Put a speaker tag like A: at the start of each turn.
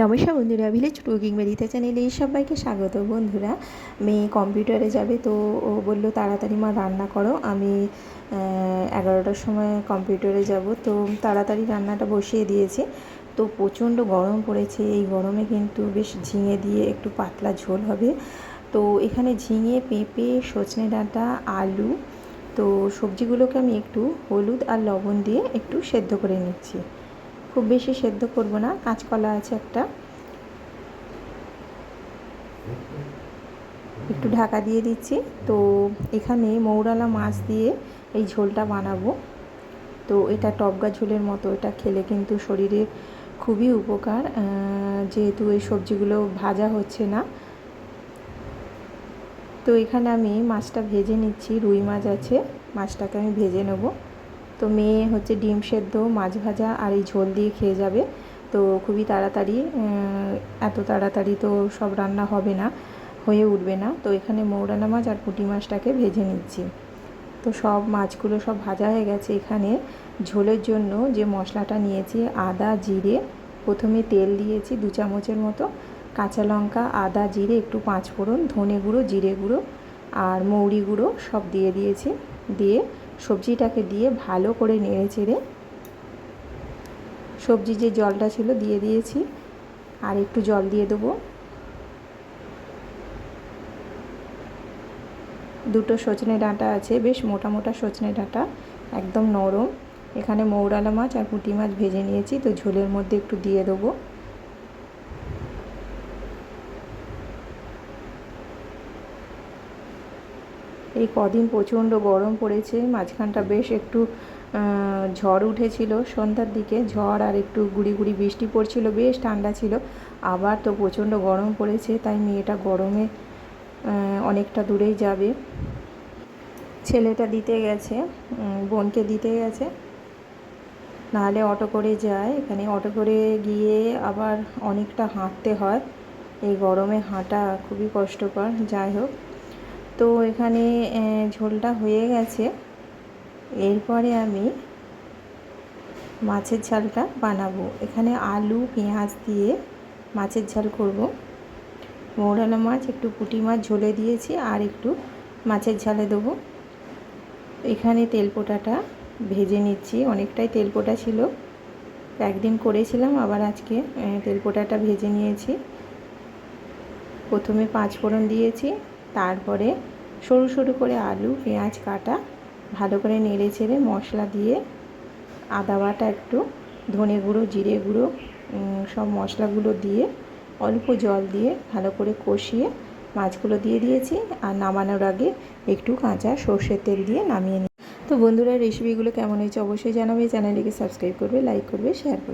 A: নমস্কার বন্ধুরা village cooking বেরিতে চ্যানেলে সবাইকে স্বাগত বন্ধুরা। মেয়ে কম্পিউটারে যাবে তো ও বলল, তাড়াতাড়ি মা রান্না করো। আমি এগারোটার সময় কম্পিউটারে যাব। তো তাড়াতাড়ি রান্নাটা বসিয়ে দিয়েছি। তো প্রচণ্ড গরম পড়েছে। এই গরমে কিন্তু বেশ ঝিঙে দিয়ে একটু পাতলা ঝোল হবে। তো এখানে ঝিঙে, পেঁপে, সজনে ডাঁটা, আলু, তো সবজিগুলোকে আমি একটু হলুদ আর লবণ দিয়ে একটু সেদ্ধ করে নিচ্ছি। খুব বেশি সেদ্ধ করব না, কাঁচকলা আছে একটা। একটু ঢাকা দিয়ে দিচ্ছি। তো এখানে মৌরালা মাছ দিয়ে এই ঝোলটা বানাবো। তো এটা টবগা ঝোলের মতো, এটা খেলে কিন্তু শরীরে খুবই উপকার। যেহেতু এই সবজিগুলো ভাজা হচ্ছে না। তো এখানে আমি মাছটা ভেজে নিচ্ছি, রুই মাছ আছে, মাছটাকে আমি ভেজে নেব। তো মেয়ে হচ্ছে ডিম সেদ্ধ, মাছ ভাজা আর এই ঝোল দিয়ে খেয়ে যাবে। তো খুবই তাড়াতাড়ি এত তাড়াতাড়ি তো সব রান্না হবে না, হয়ে উঠবে না। তো এখানে মৌরানা মাছ আর পুঁটি মাছটাকে ভেজে নিচ্ছি। তো সব মাছগুলো সব ভাজা হয়ে গেছে এখানে। ঝোলের জন্য যে মশলাটা নিয়েছি, আদা, জিরে, প্রথমে তেল দিয়েছি দু চামচের মতো, কাঁচা লঙ্কা, আদা, জিরে, একটু পাঁচ ফোড়ন ধনে গুঁড়ো, জিরে গুঁড়ো আর মৌরি গুঁড়ো সব দিয়ে দিয়েছি। দিয়ে সবজিটাকে দিয়ে ভালো করে নেড়ে চেড়ে সবজি যে জলটা ছিল দিয়ে দিয়েছি। আর একটু জল দিয়ে দেবো। দুটো সজনে ডাঁটা আছে, বেশ মোটা মোটা সজনে ডাঁটা, একদম নরম। এখানে মৌরালা মাছ আর পুঁটি মাছ ভেজে নিয়েছি, তো ঝোলের মধ্যে একটু দিয়ে দেবো। এই কদিন প্রচণ্ড গরম পড়েছে, মাঝখানটা বেশ একটু ঝড় উঠেছিল সন্ধ্যার দিকে, ঝড় আর একটু গুড়ি গুড়ি বৃষ্টি পড়ছিল, বেশ ঠান্ডা ছিল, আবার তো প্রচণ্ড গরম পড়েছে, তাই মেয়েটা গরমে অনেকটা দূরেই যাবে। ছেলেটা দিতে গেছে বোনকে দিতে গেছে, নাহলে অটো করে যায়, এখানে অটো করে গিয়ে আবার অনেকটা হাঁটতে হয়, এই গরমে হাঁটা খুবই কষ্টকর, যাই হোক। তো এখানে ঝোলটা হয়ে গেছে। এরপরে আমি মাছের ঝালটা বানাবো। এখানে আলু, পেঁয়াজ দিয়ে মাছের ঝাল করব। মৌরালা মাছ, একটু পুঁটি মাছ ঝোলে দিয়েছি আর একটু মাছের ঝালে দেবো। এখানে তেলপোটাটা ভেজে নিচ্ছি। অনেকটাই তেলপোটা ছিল। একদিন করেছিলাম, আবার আজকে তেলপোটাটা ভেজে নিয়েছি। প্রথমে পাঁচ ফোড়ন দিয়েছি। তারপরে সরু সরু করে আলু, পেঁয়াজ কাটা, ভালো করে নেড়ে চেড়ে মশলা দিয়ে আদা বাটা একটু, ধনে গুঁড়ো, জিরে গুঁড়ো সব মশলাগুলো দিয়ে অল্প জল দিয়ে ভালো করে কষিয়ে মাছগুলো দিয়ে দিয়েছি আর নামানোর আগে একটু কাঁচা সর্ষের তেল দিয়ে নামিয়ে নিই। তো বন্ধুরা রেসিপিগুলো কেমন হয়েছে অবশ্যই জানাবে। চ্যানেলটিকে সাবস্ক্রাইব করবে লাইক করবে শেয়ার করবে।